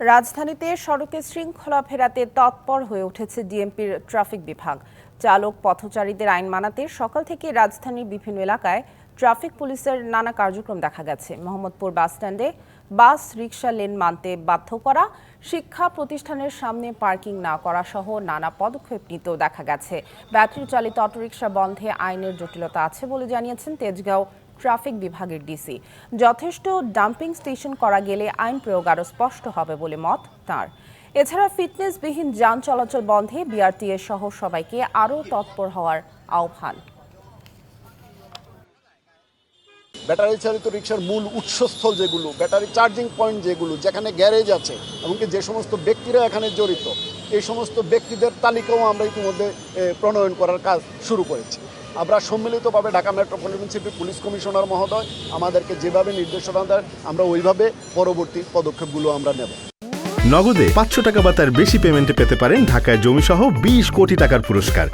রাজধানীতে সড়কে শৃঙ্খলা ফেরাতে তৎপর হয়ে উঠেছে ডিএমপির ট্রাফিক বিভাগ। চালক, পথচারীদের আইন মানাতে সকাল থেকে রাজধানীর বিভিন্ন এলাকায় ট্রাফিক পুলিশের নানা কার্যক্রম দেখা গেছে। মোহাম্মদপুর বাসস্ট্যান্ডে বাস রিক্সা লেন মানতে বাধ্য করা, শিক্ষা প্রতিষ্ঠানের সামনে পার্কিং না করা সহ নানা পদক্ষেপ নিতেও দেখা গেছে। ব্যাটারি চালিত অটোরিকশা বন্ধে আইনের জটিলতা আছে বলে জানিয়েছেন তেজগাঁও ট্রাফিক বিভাগের ডিসি। যথেষ্ট ডাম্পিং স্টেশন করা গেলে আইন প্রয়োগ আরও স্পষ্ট হবে বলে মত তার। এছাড়া ফিটনেসবিহীন যান চলাচল বন্ধে বিআরটিএ সহ সবাইকে আরও তৎপর হওয়ার আহ্বান। ব্যাটারি চালিত রিক্সার মূল উৎসস্থল যেগুলো, ব্যাটারি চার্জিং পয়েন্ট যেগুলো, যেখানে গ্যারেজ আছে, এমনকি যে সমস্ত ব্যক্তিরা এখানে জড়িত, এই সমস্ত ব্যক্তিদের তালিকাও আমরা ইতিমধ্যে প্রণয়ন করার কাজ শুরু করেছি। আমরা সম্মিলিতভাবে Dhaka metropolitan city police commissioner মহোদয়, আমাদেরকে যেভাবে নির্দেশনা দেয় আমরা ওইভাবে পরবর্তী পদক্ষেপগুলো আমরা নেব। নগদে পাঁচশো টাকা বা তার বেশি পেমেন্টে পেতে পারেন ঢাকায় জমিসহ বিশ কোটি টাকার পুরস্কার।